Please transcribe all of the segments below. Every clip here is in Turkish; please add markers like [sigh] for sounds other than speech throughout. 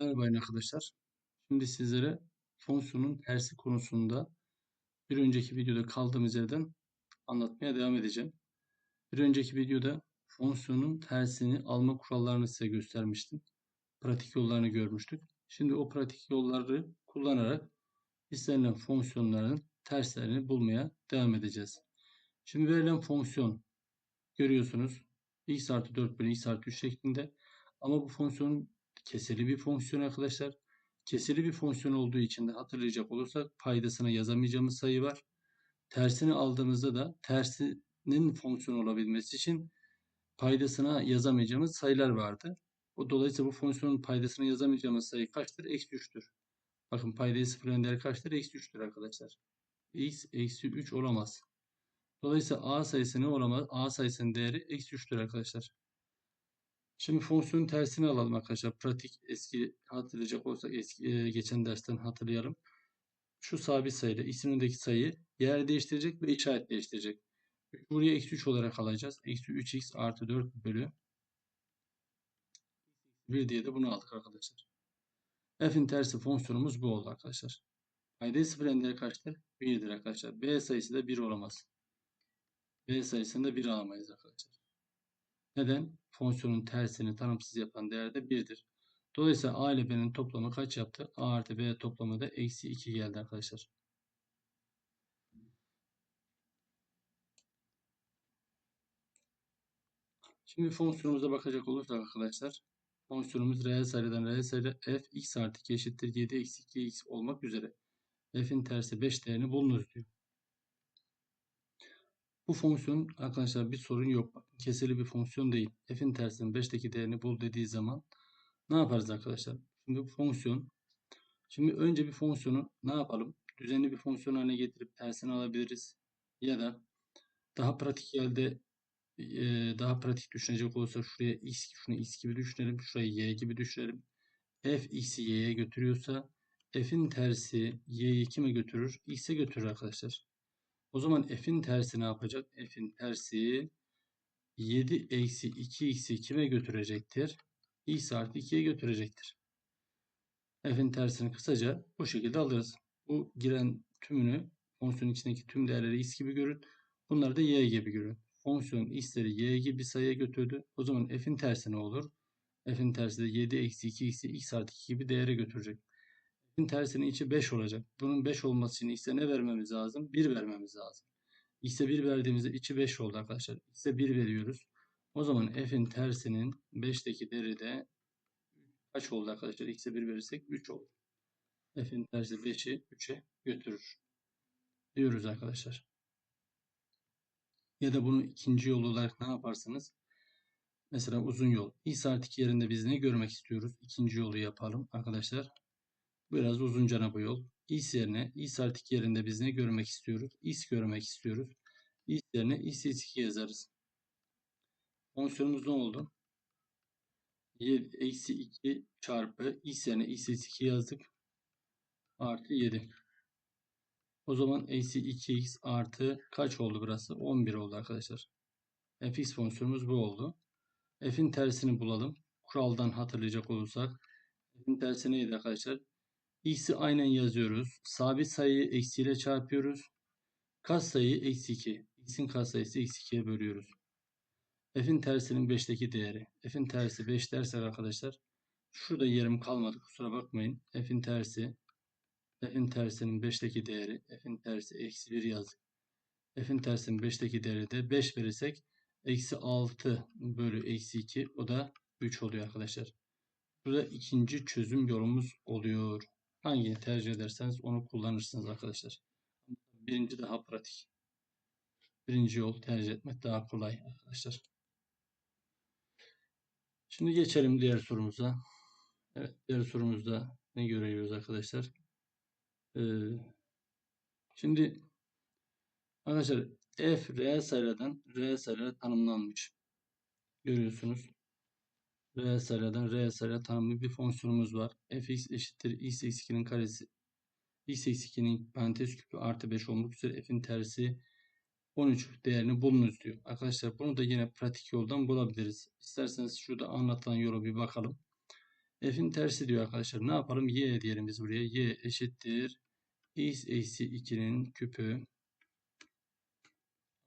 Merhaba arkadaşlar. Şimdi sizlere fonksiyonun tersi konusunda bir önceki videoda kaldığımız yerden anlatmaya devam edeceğim. Bir önceki videoda fonksiyonun tersini alma kurallarını size göstermiştim. Pratik yollarını görmüştük. Şimdi o pratik yolları kullanarak istenilen fonksiyonların terslerini bulmaya devam edeceğiz. Şimdi verilen fonksiyon görüyorsunuz x artı 4 bölü x artı 3 şeklinde ama bu fonksiyonun kesirli bir fonksiyon arkadaşlar. Kesirli bir fonksiyon olduğu için de hatırlayacak olursak paydasına yazamayacağımız sayı var. Tersini aldığımızda da tersinin fonksiyon olabilmesi için paydasına yazamayacağımız sayılar vardı. O dolayısıyla bu fonksiyonun paydasına yazamayacağımız sayı kaçtır? Eksi 3'tür. Bakın paydayı sıfırlayan değer kaçtır? Eksi 3'tür arkadaşlar. x eksi 3 olamaz. Dolayısıyla a sayısı ne olamaz? a sayısının değeri eksi 3'tür arkadaşlar. Şimdi fonksiyonun tersini alalım arkadaşlar. Pratik eski hatırlayacak olsak eski e, geçen dersten hatırlayalım. Şu sabit sayıda x'in önündeki sayı yer değiştirecek ve işaret değiştirecek. Buraya eksi 3 olarak alacağız. Eksi 3x artı 4 bölü 1 diye de bunu aldık arkadaşlar. F'in tersi fonksiyonumuz bu oldu arkadaşlar. Paydayı sıfır enleri kaçtır? 1'dir arkadaşlar. B sayısı da 1 olamaz. B sayısında 1 alamayız arkadaşlar. Neden? Fonksiyonun tersini tanımsız yapan değer de 1'dir. Dolayısıyla A ile B'nin toplamı kaç yaptı? A artı B toplamı da eksi 2 geldi arkadaşlar. Şimdi fonksiyonumuza bakacak olursak arkadaşlar. Fonksiyonumuz reel sayıdan reel sayıda f x artı 2 eşittir 7 eksi 2 x olmak üzere. f'in tersi 5 değerini bulunuz diyor. Bu fonksiyon arkadaşlar bir sorun yok. Kesirli bir fonksiyon değil. F'in tersinin 5'teki değerini bul dediği zaman ne yaparız arkadaşlar? Şimdi bu fonksiyon Şimdi önce bir fonksiyonu ne yapalım? Düzenli bir fonksiyon haline getirip tersini alabiliriz. Ya da daha pratik yerde daha pratik düşünecek olursa şuraya x, şunu x gibi düşünelim. Şurayı y gibi düşünelim. f x'i y'ye götürüyorsa f'in tersi y'yi kime götürür? x'e götürür arkadaşlar. O zaman f'in tersi ne yapacak? f'in tersi 7 eksi 2x'i kime götürecektir? x artı 2'ye götürecektir. f'in tersini kısaca bu şekilde alırız. Bu giren tümünü fonksiyonun içindeki tüm değerleri x gibi görün. Bunları da y gibi görün. Fonksiyon x'leri y gibi sayıya götürdü. O zaman f'in tersi ne olur? f'in tersi de 7 eksi 2x'i x artı 2 gibi değere götürecek tersinin içi 5 olacak. Bunun 5 olması için x'e ne vermemiz lazım? 1 vermemiz lazım. x'e 1 verdiğimizde içi 5 oldu arkadaşlar. x'e 1 veriyoruz. O zaman f'in tersinin 5'teki değeri de kaç oldu arkadaşlar? x'e 1 verirsek 3 olur. f'in tersi 5'i 3'e götürür. Diyoruz arkadaşlar. Ya da bunu ikinci yol olarak ne yaparsınız? Mesela uzun yol. x artı 2 yerinde biz ne görmek istiyoruz? İkinci yolu yapalım arkadaşlar. Biraz uzunca bu yol. is yerine is artık yerinde biz ne görmek istiyoruz? is görmek istiyoruz. is yerine is 2 yazarız. Fonksiyonumuz ne oldu? 7 eksi 2 çarpı is yerine is 2 yazdık. Artı 7. O zaman eksi 2x artı kaç oldu burası? 11 oldu arkadaşlar. fx fonksiyonumuz bu oldu. f'in tersini bulalım. Kuraldan hatırlayacak olursak. f'in tersi neydi arkadaşlar? X'i aynen yazıyoruz. Sabit sayıyı eksiyle çarpıyoruz. Kas sayıyı eksi 2. x'in kas sayısı eksi 2'ye bölüyoruz. f'in tersinin 5'teki değeri. f'in tersi 5 dersek arkadaşlar. Şurada yerim kalmadı kusura bakmayın. f'in tersi f'in tersinin 5'teki değeri. f'in tersi eksi 1 yazdık. f'in tersinin 5'teki değeri de 5 verirsek eksi 6 bölü eksi 2 o da 3 oluyor arkadaşlar. Burada ikinci çözüm yolumuz oluyor. Hangini tercih ederseniz onu kullanırsınız arkadaşlar. Birinci daha pratik. Birinci yol tercih etmek daha kolay arkadaşlar. Şimdi geçelim diğer sorumuza. Evet, diğer sorumuzda ne görüyoruz arkadaşlar? Ee, şimdi arkadaşlar f reel sayılardan reel sayılara tanımlanmış. Görüyorsunuz reel sayılara tanımlı bir fonksiyonumuz var. fx eşittir x eksi 2'nin karesi x eksi 2'nin parantez küpü artı 5 olmak üzere f'in tersi 13 değerini bulunuz diyor. Arkadaşlar bunu da yine pratik yoldan bulabiliriz. İsterseniz şurada anlatılan yola bir bakalım. F'in tersi diyor arkadaşlar. Ne yapalım? Y diyelim biz buraya. Y eşittir. X eksi 2'nin küpü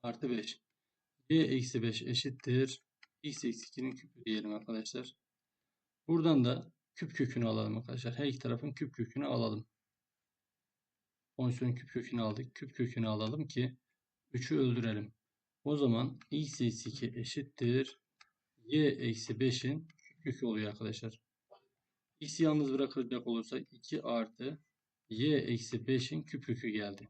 artı 5. Y eksi 5 eşittir. X eksi 2'nin küpü diyelim arkadaşlar. Buradan da küp kökünü alalım arkadaşlar. Her iki tarafın küp kökünü alalım. Fonksiyon küp kökünü aldık. Küp kökünü alalım ki 3'ü öldürelim. O zaman x eksi 2 eşittir. y eksi 5'in küp kökü oluyor arkadaşlar. x'i yalnız bırakacak olursa 2 artı y eksi 5'in küp kökü geldi.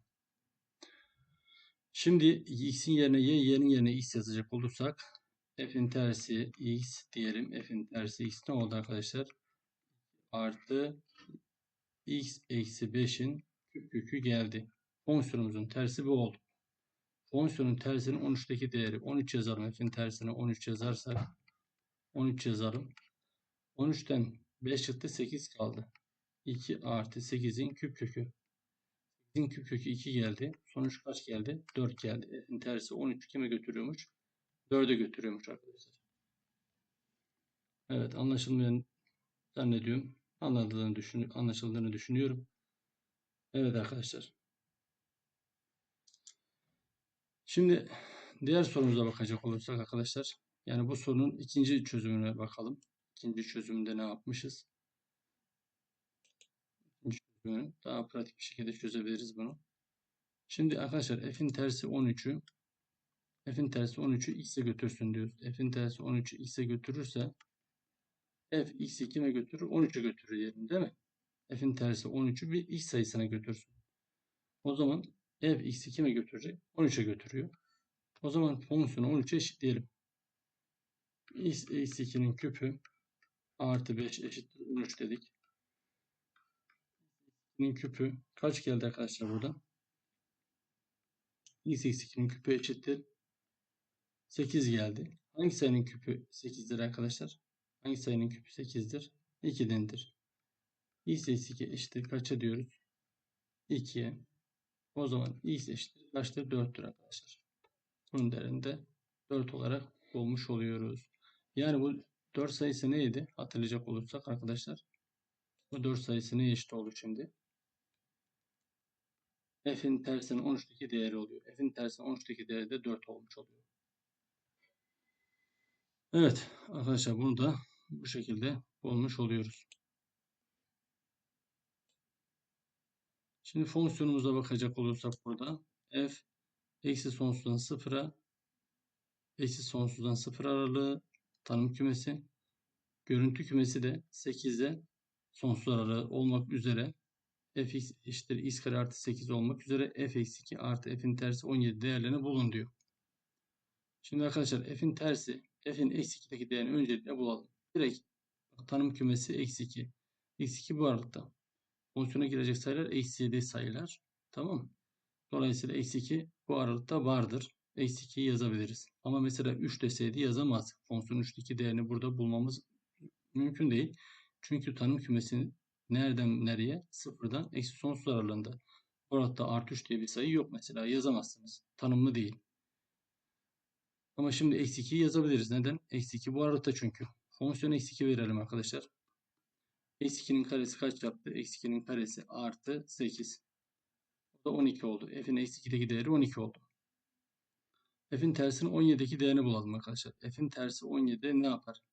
Şimdi x'in yerine y, y'nin yerine x yazacak olursak f'in tersi x diyelim. f'in tersi x ne oldu arkadaşlar? Artı x eksi 5'in küp kökü geldi. Fonksiyonumuzun tersi bu oldu. Fonksiyonun tersinin 13'teki değeri 13 yazalım. F'in tersine 13 yazarsak 13 yazalım. 13'ten 5 çıktı 8 kaldı. 2 artı 8'in küp kökü. 8'in küp kökü 2 geldi. Sonuç kaç geldi? 4 geldi. F'in tersi 13 kime götürüyormuş? 4'e götürüyormuş arkadaşlar. Evet anlaşılmayan zannediyorum. Anladığını düşün, anlaşıldığını düşünüyorum. Evet arkadaşlar. Şimdi diğer sorumuza bakacak olursak arkadaşlar. Yani bu sorunun ikinci çözümüne bakalım. İkinci çözümünde ne yapmışız? Daha pratik bir şekilde çözebiliriz bunu. Şimdi arkadaşlar f'in tersi 13'ü f'in tersi 13'ü x'e götürsün diyoruz. f'in tersi 13'ü x'e götürürse f x'i kime götürür? 13'e götürür diyelim değil mi? f'in tersi 13'ü bir x sayısına götürsün. O zaman f x'i kime götürecek? 13'e götürüyor. O zaman fonksiyonu 13'e eşitleyelim. x eksi 2'nin küpü artı 5 eşittir 13 dedik. 2'nin küpü kaç geldi arkadaşlar burada? x eksi 2'nin küpü eşittir 8 geldi. Hangi sayının küpü 8'dir arkadaşlar? Hangi sayının küpü 8'dir? 2'dendir. x eksi 2 eşittir kaça diyoruz? 2'ye. O zaman x eşittir kaçtır? 4'tür arkadaşlar. Bunun değerinde 4 olarak bulmuş oluyoruz. Yani bu 4 sayısı neydi? Hatırlayacak olursak arkadaşlar. Bu 4 sayısı neye eşit oldu şimdi? F'in tersinin 13'teki değeri oluyor. F'in tersinin 13'teki değeri de 4 olmuş oluyor. Evet arkadaşlar bunu da bu şekilde bulmuş oluyoruz. Şimdi fonksiyonumuza bakacak olursak burada f eksi sonsuzdan sıfıra eksi sonsuzdan sıfır aralığı tanım kümesi görüntü kümesi de 8'de sonsuz aralığı olmak üzere fx eşittir x kare artı 8 olmak üzere f eksi 2 artı f'in tersi 17 değerlerini bulun diyor. Şimdi arkadaşlar f'in tersi f'in eksi 2'deki değerini öncelikle bulalım. Direkt tanım kümesi eksi 2. Eksi 2 bu aralıkta. Fonksiyona girecek sayılar eksi 7 sayılar. Tamam? Dolayısıyla eksi 2 bu aralıkta vardır. Eksi 2'yi yazabiliriz. Ama mesela 3 deseydi yazamazdık. Fonksiyon 3'teki değerini burada bulmamız mümkün değil. Çünkü tanım kümesinin nereden nereye? Sıfırdan eksi sonsuz aralığında. Orada artı 3 diye bir sayı yok mesela. Yazamazsınız. Tanımlı değil. Ama şimdi eksi 2'yi yazabiliriz. Neden? Eksi 2 bu aralıkta çünkü. Fonksiyon eksi 2 verelim arkadaşlar. Eksi 2'nin karesi kaç yaptı? Eksi 2'nin karesi artı 8. O da 12 oldu. F'in eksi 2'deki değeri 12 oldu. F'in tersinin 17'deki değerini bulalım arkadaşlar. F'in tersi 17'de ne yapar?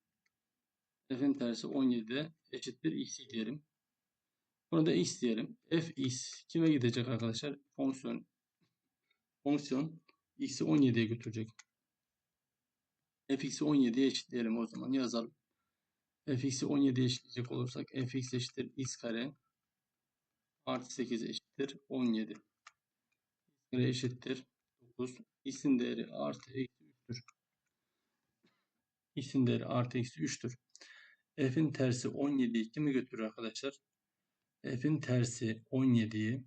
F'in tersi 17'de eşittir x diyelim. Burada x diyelim. F x kime gidecek arkadaşlar? Fonksiyon fonksiyon x'i 17'ye götürecek. Fx'i 17'ye eşitleyelim o zaman yazalım fx'i 17'ye eşitleyecek olursak fx eşittir x kare artı 8 eşittir 17. x kare eşittir 9. x'in değeri artı eksi 3'tür. x'in değeri artı eksi 3'tür. f'in tersi 17'yi kimi götürür arkadaşlar? f'in tersi 17'yi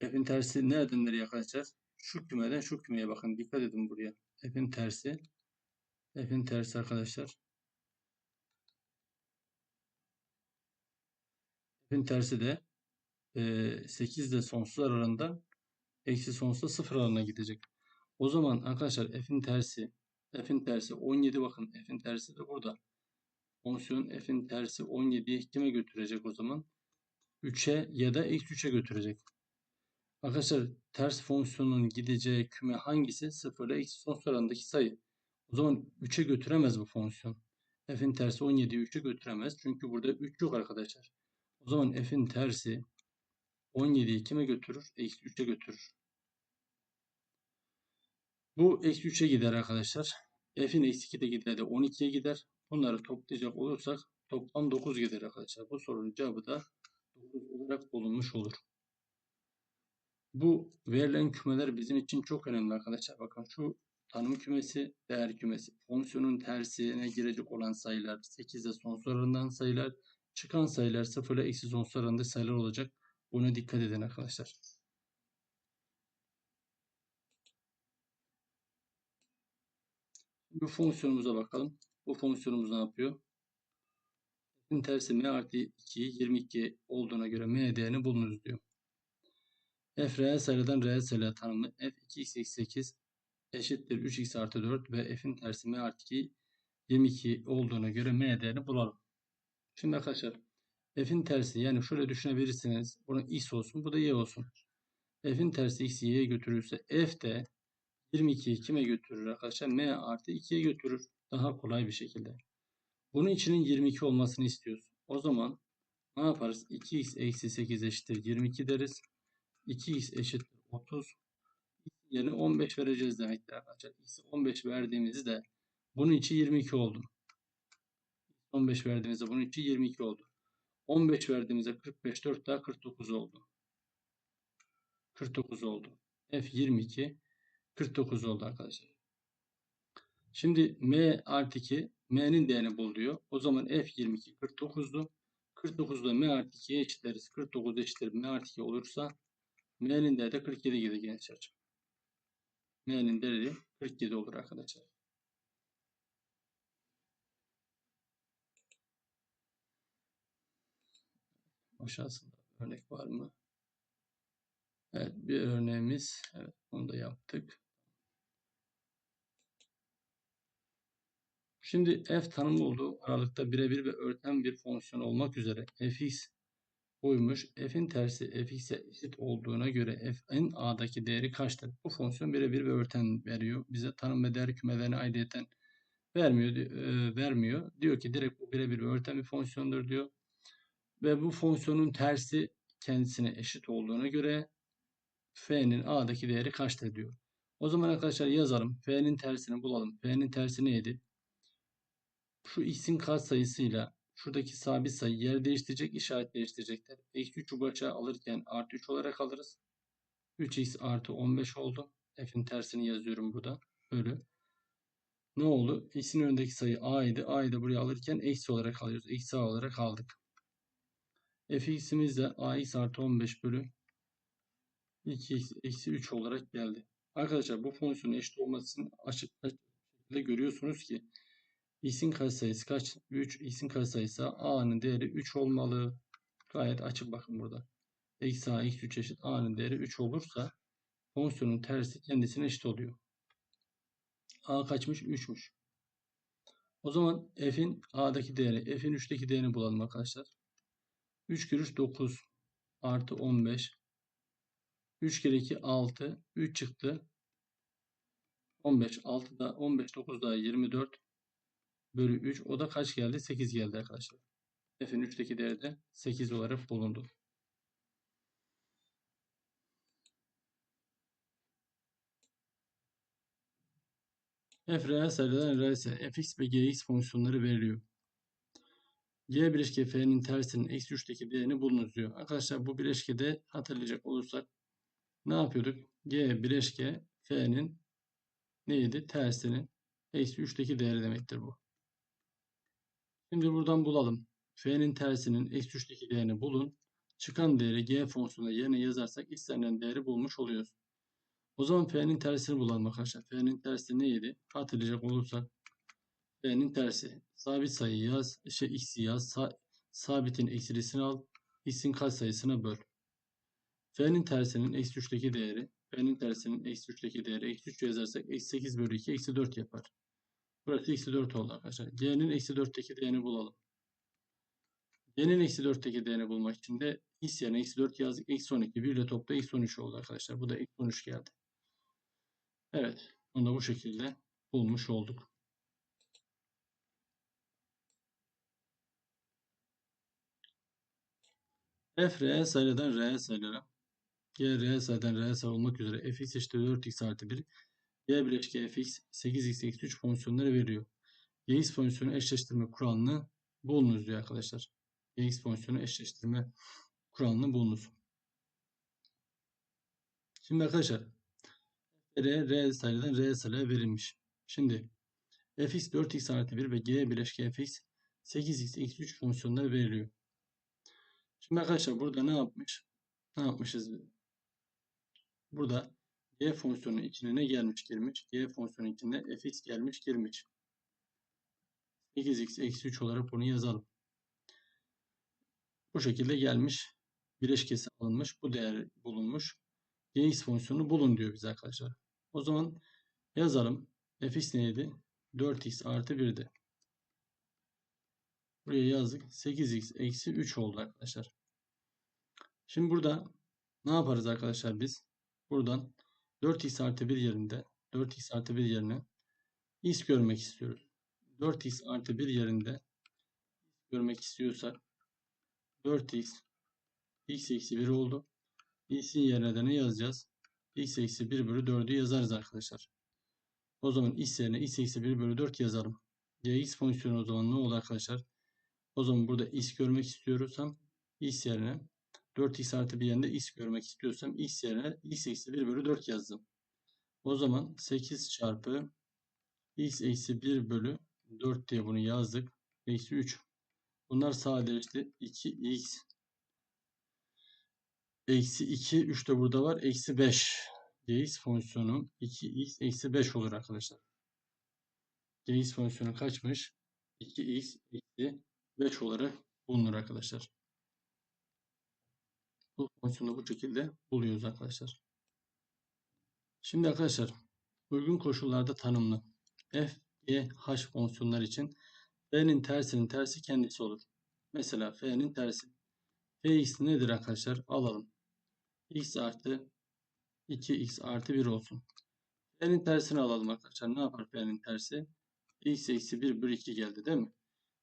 f'in tersi nereden nereye arkadaşlar? Şu kümeden şu kümeye bakın. Dikkat edin buraya. f'in tersi f'in tersi arkadaşlar F'in tersi de e, 8 ile sonsuz aralığında eksi sonsuzda 0 aralığına gidecek. O zaman arkadaşlar f'in tersi f'in tersi 17 bakın f'in tersi de burada. Fonksiyon f'in tersi 17'yi kime götürecek o zaman? 3'e ya da eksi 3'e götürecek. Arkadaşlar ters fonksiyonun gideceği küme hangisi? 0 ile eksi son sıradaki sayı. O zaman 3'e götüremez bu fonksiyon. F'in tersi 17'yi 3'e götüremez. Çünkü burada 3 yok arkadaşlar. O zaman f'in tersi 17'yi kime götürür? Eksi 3'e götürür. Bu eksi 3'e gider arkadaşlar. F'in eksi 2 de gider de 12'ye gider. Bunları toplayacak olursak toplam 9 gider arkadaşlar. Bu sorunun cevabı da 9 olarak bulunmuş olur. Bu verilen kümeler bizim için çok önemli arkadaşlar. Bakın şu tanım kümesi, değer kümesi. Fonksiyonun tersine girecek olan sayılar 8 ile sayılar. Çıkan sayılar 0 ile eksi oranında sayılar olacak. Buna dikkat edin arkadaşlar. Bu fonksiyonumuza bakalım. Bu fonksiyonumuz ne yapıyor? F'in tersi m artı 2 22 olduğuna göre m değerini bulunuz diyor. F reel sayıdan reel sayıya tanımlı f 2x eksi 8 eşittir 3x artı 4 ve f'in tersi m artı 2 22 olduğuna göre m değerini bulalım. Şimdi arkadaşlar f'in tersi yani şöyle düşünebilirsiniz. Bunun x olsun bu da y olsun. f'in tersi x'i y'ye götürürse f de 22'yi kime götürür arkadaşlar? m artı 2'ye götürür. Daha kolay bir şekilde. Bunun içinin 22 olmasını istiyoruz. O zaman ne yaparız? 2x eksi 8 eşittir 22 deriz. 2x eşittir 30. Yerine 15 vereceğiz demektir arkadaşlar. X'e 15 verdiğimizde bunun içi 22 oldu. 15 verdiğimizde bunun içi 22 oldu. 15 verdiğimizde 45 4 daha 49 oldu. 49 oldu. F 22 49 oldu arkadaşlar. Şimdi M artı 2 M'nin değerini bul diyor. O zaman F 22 49'du. 49'da M artı 2'ye eşitleriz. 49 eşittir M artı 2 olursa M'nin değeri de 47 gibi gençler. M'nin değeri 47 olur arkadaşlar. Aşağısında örnek var mı? Evet bir örneğimiz. Evet onu da yaptık. Şimdi f tanımlı olduğu aralıkta birebir ve örten bir fonksiyon olmak üzere fx buymuş. F'in tersi fx'e eşit olduğuna göre f'in a'daki değeri kaçtır? Bu fonksiyon birebir ve örten veriyor. Bize tanım ve değer kümelerini aidiyeten vermiyor, e, vermiyor. Diyor ki direkt bu birebir ve örten bir fonksiyondur diyor. Ve bu fonksiyonun tersi kendisine eşit olduğuna göre f'nin a'daki değeri kaçtır diyor. O zaman arkadaşlar yazalım. F'nin tersini bulalım. F'nin tersi neydi? Şu x'in katsayısıyla şuradaki sabit sayı yer değiştirecek, işaret değiştirecekler. Eksi 3'ü başa alırken artı 3 olarak alırız. 3x artı 15 oldu. F'in tersini yazıyorum burada. Bölü. Ne oldu? X'in önündeki sayı a idi. A'yı da buraya alırken eksi olarak alıyoruz. Eksi a olarak aldık. Fx'imiz de ax artı 15 bölü 2x eksi 3 olarak geldi. Arkadaşlar bu fonksiyonun eşit olmasını açık şekilde görüyorsunuz ki x'in katsayısı kaç? 3. x'in katsayısı a'nın değeri 3 olmalı. Gayet açık bakın burada. Eksi a eksi 3 eşit a'nın değeri 3 olursa fonksiyonun tersi kendisine eşit oluyor. a kaçmış? 3'müş. O zaman f'in a'daki değeri, f'in 3'teki değerini bulalım arkadaşlar. 3 kere 3 9 artı 15 3 kere 2 6 3 çıktı. 15 6 da 15 9 daha 24 bölü 3 o da kaç geldi? 8 geldi arkadaşlar. F'in 3'teki değeri de 8 olarak bulundu. F reel sayılardan reel sayı fx ve gx fonksiyonları veriliyor. Y bileşke f'nin tersinin eksi 3'teki değerini bulunuz diyor. Arkadaşlar bu bileşkede hatırlayacak olursak ne yapıyorduk? G bileşke f'nin neydi? Tersinin eksi 3'teki değeri demektir bu. Şimdi buradan bulalım. F'nin tersinin eksi 3'teki değerini bulun. Çıkan değeri G fonksiyonuna yerine yazarsak istenilen değeri bulmuş oluyoruz. O zaman F'nin tersini bulalım arkadaşlar. F'nin tersi neydi? Hatırlayacak olursak F'nin tersi. Sabit sayı yaz. Şey x'i yaz. Sa sabitin eksilisini al. X'in katsayısına böl. F'nin tersinin eksi 3'teki değeri. F'nin tersinin eksi 3'teki değeri. Eksi 3 yazarsak eksi 8 bölü 2 eksi 4 yapar. Burası eksi 4 oldu arkadaşlar. G'nin eksi 4'teki değerini bulalım. G'nin eksi 4'teki değerini bulmak için de is yerine eksi 4 yazdık. Eksi 12. 1 ile topla eksi 13 oldu arkadaşlar. Bu da eksi 13 geldi. Evet. Bunu da bu şekilde bulmuş olduk. F reel sayılardan reel sayılara. G reel sayıdan reel sayı olmak üzere fx eşittir 4x artı 1. Y bileşke fx 8x eksi 3 fonksiyonları veriyor. Gx fonksiyonu eşleştirme kuralını bulunuz diyor arkadaşlar. Gx fonksiyonu eşleştirme kuralını bulunuz. Şimdi arkadaşlar R, reel sayıdan reel sayıya verilmiş. Şimdi fx 4x artı 1 ve g bileşke fx 8x eksi 3 fonksiyonları veriliyor. Şimdi arkadaşlar burada ne yapmış? Ne yapmışız? Burada g fonksiyonu içine ne gelmiş girmiş? g fonksiyonu içinde fx gelmiş girmiş. 8x eksi 3 olarak bunu yazalım. Bu şekilde gelmiş. Bileşkesi alınmış. Bu değer bulunmuş. gx fonksiyonu bulun diyor bize arkadaşlar. O zaman yazalım. fx neydi? 4x artı 1'di. Buraya yazdık. 8x eksi 3 oldu arkadaşlar. Şimdi burada ne yaparız arkadaşlar biz? Buradan 4x artı 1 yerinde 4x artı 1 yerine x görmek istiyoruz. 4x artı 1 yerinde görmek istiyorsak 4x x eksi 1 oldu. x'in yerine de ne yazacağız? x eksi 1 bölü 4'ü yazarız arkadaşlar. O zaman x yerine x eksi 1 bölü 4 yazalım. gx fonksiyonu o zaman ne oldu arkadaşlar? O zaman burada x görmek istiyorsam x yerine 4x artı bir yerinde x görmek istiyorsam x yerine x eksi 1 bölü 4 yazdım. O zaman 8 çarpı x eksi 1 bölü 4 diye bunu yazdık. Eksi 3. Bunlar sadeleşti. 2x eksi 2 3 de burada var. Eksi 5. gx fonksiyonu 2x eksi 5 olur arkadaşlar. gx fonksiyonu kaçmış? 2x eksi 5 olarak bulunur arkadaşlar. Bu fonksiyonu bu şekilde buluyoruz arkadaşlar. Şimdi arkadaşlar uygun koşullarda tanımlı f, g, h fonksiyonlar için f'nin tersinin tersi kendisi olur. Mesela f'nin tersi. fx nedir arkadaşlar? Alalım. x artı 2x artı 1 olsun. F'nin tersini alalım arkadaşlar. Ne yapar f'nin tersi? x eksi 1 bölü 2 geldi değil mi?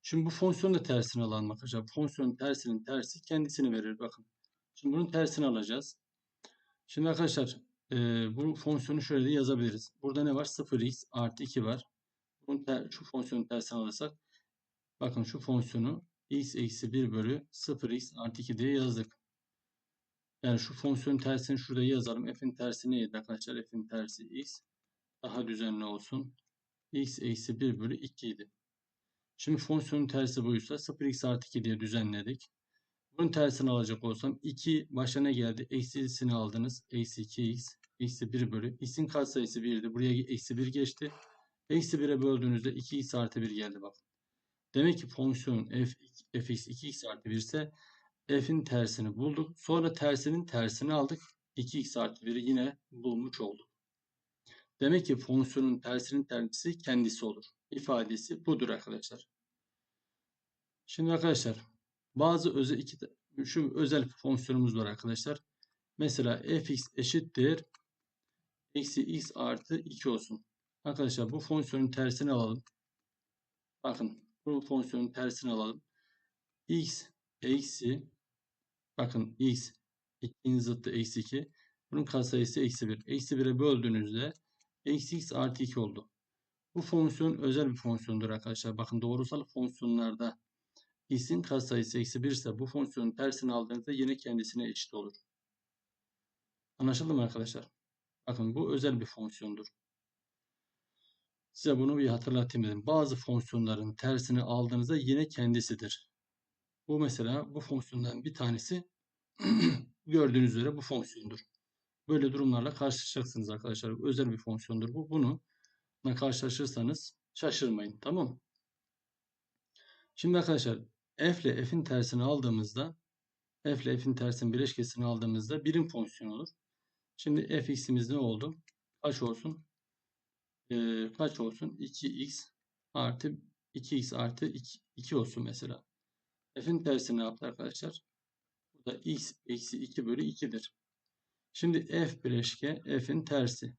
Şimdi bu fonksiyonun da tersini alalım arkadaşlar. Fonksiyonun tersinin tersi kendisini verir. Bakın. Şimdi bunun tersini alacağız. Şimdi arkadaşlar e, bu fonksiyonu şöyle de yazabiliriz. Burada ne var? 0x artı 2 var. Bunun ter, şu fonksiyonun tersini alırsak bakın şu fonksiyonu x eksi 1 bölü 0x artı 2 diye yazdık. Yani şu fonksiyonun tersini şurada yazalım. f'in tersi neydi arkadaşlar? f'in tersi x. Daha düzenli olsun. x eksi 1 bölü 2 idi. Şimdi fonksiyonun tersi buysa 0x artı 2 diye düzenledik. Bunun tersini alacak olsam 2 başa ne geldi? Eksisini aldınız. Eksi 2x. Eksi 1 bölü. X'in katsayısı 1'di. Buraya eksi 1 geçti. Eksi 1'e böldüğünüzde 2x artı 1 geldi bak. Demek ki fonksiyon f, fx 2x artı 1 ise f'in tersini bulduk. Sonra tersinin tersini aldık. 2x artı 1'i yine bulmuş olduk. Demek ki fonksiyonun tersinin tersi kendisi olur. İfadesi budur arkadaşlar. Şimdi arkadaşlar bazı özel iki şu özel fonksiyonumuz var arkadaşlar. Mesela fx eşittir eksi x artı 2 olsun. Arkadaşlar bu fonksiyonun tersini alalım. Bakın bu fonksiyonun tersini alalım. x eksi bakın x 2'nin zıttı eksi 2. Bunun katsayısı eksi 1. Eksi 1'e böldüğünüzde eksi x artı 2 oldu. Bu fonksiyon özel bir fonksiyondur arkadaşlar. Bakın doğrusal fonksiyonlarda x'in katsayısı eksi 1 ise bu fonksiyonun tersini aldığınızda yine kendisine eşit olur. Anlaşıldı mı arkadaşlar? Bakın bu özel bir fonksiyondur. Size bunu bir hatırlatayım dedim. Bazı fonksiyonların tersini aldığınızda yine kendisidir. Bu mesela bu fonksiyondan bir tanesi [clears throat] gördüğünüz üzere bu fonksiyondur. Böyle durumlarla karşılaşacaksınız arkadaşlar. Özel bir fonksiyondur bu. Bunu karşılaşırsanız şaşırmayın. Tamam mı? Şimdi arkadaşlar f ile f'in tersini aldığımızda f ile f'in tersinin bileşkesini aldığımızda birim fonksiyon olur. Şimdi fx'imiz ne oldu? Kaç olsun? Ee, kaç olsun? 2x artı 2x artı 2, 2 olsun mesela. F'in tersi ne yaptı arkadaşlar? Bu da x eksi 2 bölü 2'dir. Şimdi f bileşke f'in tersi.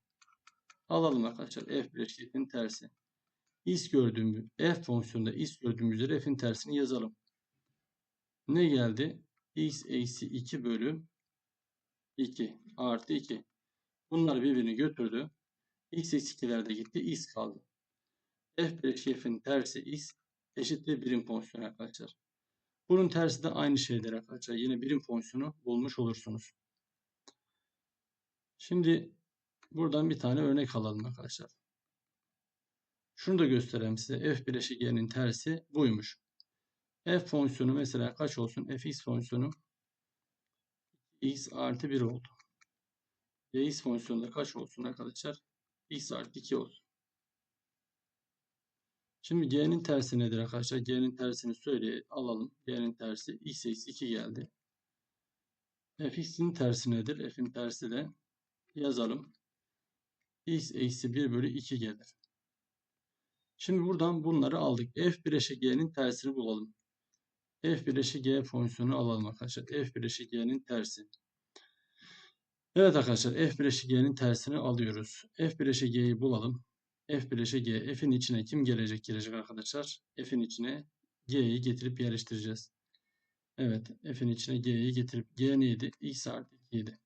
Alalım arkadaşlar f bileşke f'in tersi. is gördüğümüz f fonksiyonunda is gördüğümüz üzere f'in tersini yazalım. Ne geldi? x eksi 2 bölü 2 artı 2. Bunlar birbirini götürdü. x eksi 2'ler de gitti. x kaldı. f bileşke f'in tersi x eşittir birim fonksiyon arkadaşlar. Bunun tersi de aynı şeydir arkadaşlar. Yine birim fonksiyonu bulmuş olursunuz. Şimdi buradan bir tane örnek alalım arkadaşlar. Şunu da göstereyim size. f bileşik y'nin tersi buymuş. F fonksiyonu mesela kaç olsun? fx fonksiyonu x artı 1 oldu. Ys fonksiyonu da kaç olsun arkadaşlar? x artı 2 olsun. Şimdi g'nin tersi nedir arkadaşlar? G'nin tersini söyle alalım. G'nin tersi x eksi 2 geldi. fx'in tersi nedir? f'in tersi de yazalım. x eksi 1 bölü 2 gelir. Şimdi buradan bunları aldık. f bileşi g'nin tersini bulalım. F bileşi g fonksiyonu alalım arkadaşlar. f bileşi g'nin tersi. Evet arkadaşlar f bileşi g'nin tersini alıyoruz. f bileşi g'yi bulalım. f bileşi g. f'in içine kim gelecek gelecek arkadaşlar? f'in içine g'yi getirip yerleştireceğiz. Evet f'in içine g'yi getirip g neydi? x artı 2 idi.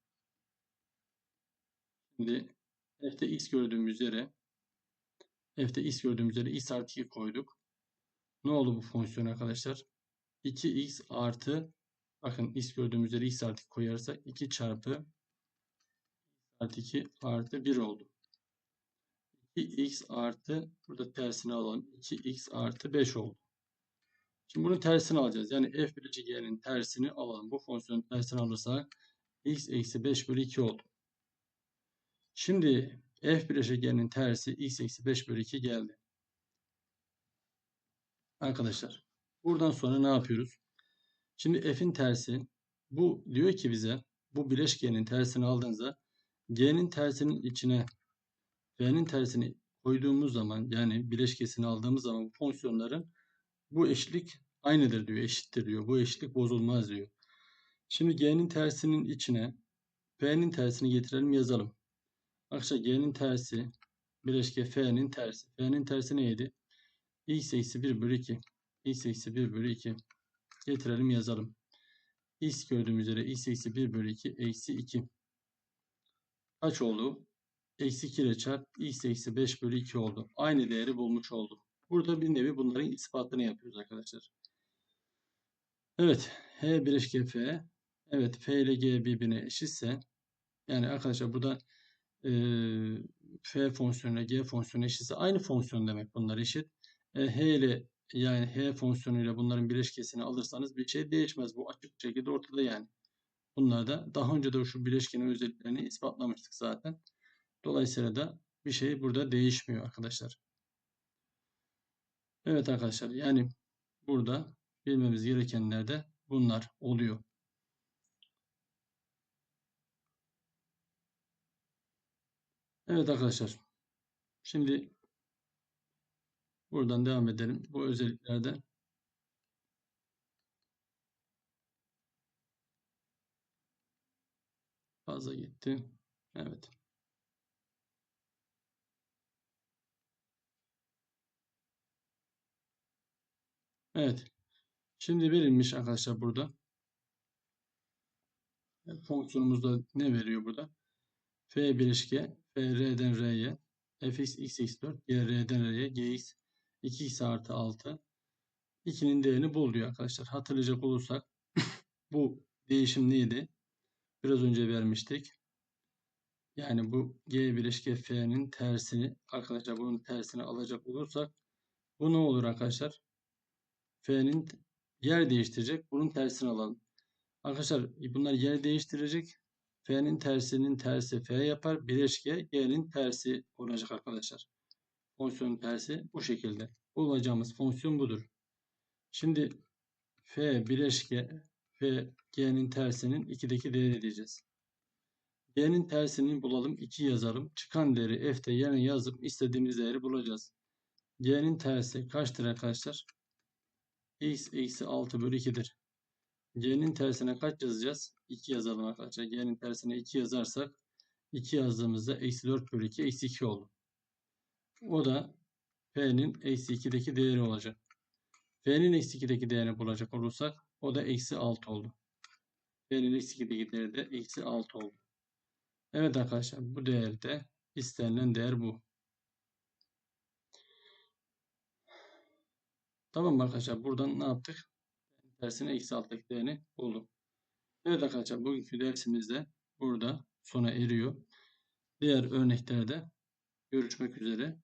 Şimdi f'te x gördüğümüz üzere f'te x gördüğümüz üzere x artı 2 koyduk. Ne oldu bu fonksiyon arkadaşlar? 2x artı bakın x gördüğümüz üzere x artı 2 koyarsak 2 çarpı artı 2 artı 1 oldu. 2x artı burada tersini alalım. 2x artı 5 oldu. Şimdi bunun tersini alacağız. Yani f bileşik y'nin tersini alalım. Bu fonksiyonun tersini alırsak x eksi 5 bölü 2 oldu. Şimdi f bileşik y'nin tersi x eksi 5 bölü 2 geldi. Arkadaşlar buradan sonra ne yapıyoruz? Şimdi f'in tersi bu diyor ki bize bu bileşkenin tersini aldığınızda G'nin tersinin içine F'nin tersini koyduğumuz zaman yani bileşkesini aldığımız zaman bu fonksiyonların bu eşitlik aynıdır diyor, eşittir diyor. Bu eşitlik bozulmaz diyor. Şimdi G'nin tersinin içine F'nin tersini getirelim yazalım. Arkadaşlar G'nin tersi bileşke F'nin tersi. F'nin tersi neydi? X eksi 1 bölü 2. X eksi 1 bölü 2. Getirelim yazalım. X gördüğümüz üzere X eksi 1 bölü 2 eksi 2 kaç oldu? Eksi 2 ile çarp x eksi 5 bölü 2 oldu. Aynı değeri bulmuş olduk. Burada bir nevi bunların ispatını yapıyoruz arkadaşlar. Evet. H bileşke F. Evet. F ile G birbirine eşitse yani arkadaşlar burada e, F fonksiyonu ile G fonksiyonu eşitse aynı fonksiyon demek bunlar eşit. E, H ile yani H fonksiyonuyla bunların bileşkesini alırsanız bir şey değişmez. Bu açık şekilde ortada yani. Bunlar da daha önce de şu bileşkenin özelliklerini ispatlamıştık zaten. Dolayısıyla da bir şey burada değişmiyor arkadaşlar. Evet arkadaşlar yani burada bilmemiz gerekenler de bunlar oluyor. Evet arkadaşlar. Şimdi buradan devam edelim. Bu özelliklerde Fazla gitti. Evet. Evet. Şimdi verilmiş arkadaşlar burada. Fonksiyonumuzda ne veriyor burada? F bileşke F R'den R'ye fx x x4 g R'den R'ye gx 2x artı 6 2'nin değerini bul diyor arkadaşlar. Hatırlayacak olursak [laughs] bu değişim neydi? Biraz önce vermiştik. Yani bu G bileşke F'nin tersini arkadaşlar bunun tersini alacak olursak bu ne olur arkadaşlar? F'nin yer değiştirecek. Bunun tersini alalım. Arkadaşlar bunlar yer değiştirecek. F'nin tersinin tersi F yapar. Bileşke G'nin tersi olacak arkadaşlar. Fonksiyonun tersi bu şekilde. Bulacağımız fonksiyon budur. Şimdi F bileşke ve G'nin tersinin 2'deki değeri diyeceğiz. G'nin tersini bulalım. 2 yazalım. Çıkan değeri F'te yerine yazıp istediğimiz değeri bulacağız. G'nin tersi kaçtır arkadaşlar? X eksi 6 bölü 2'dir. G'nin tersine kaç yazacağız? 2 yazalım arkadaşlar. G'nin tersine 2 yazarsak 2 yazdığımızda eksi 4 bölü 2 eksi 2 oldu. O da P'nin eksi 2'deki değeri olacak. P'nin eksi 2'deki değerini bulacak olursak o da eksi 6 oldu. P'nin eksi 2'deki değeri de eksi 6 oldu. Evet arkadaşlar bu değerde istenilen değer bu. Tamam arkadaşlar? Buradan ne yaptık? Tersine eksi alttaki değerini bulduk. Evet arkadaşlar bugünkü dersimiz de burada sona eriyor. Diğer örneklerde görüşmek üzere.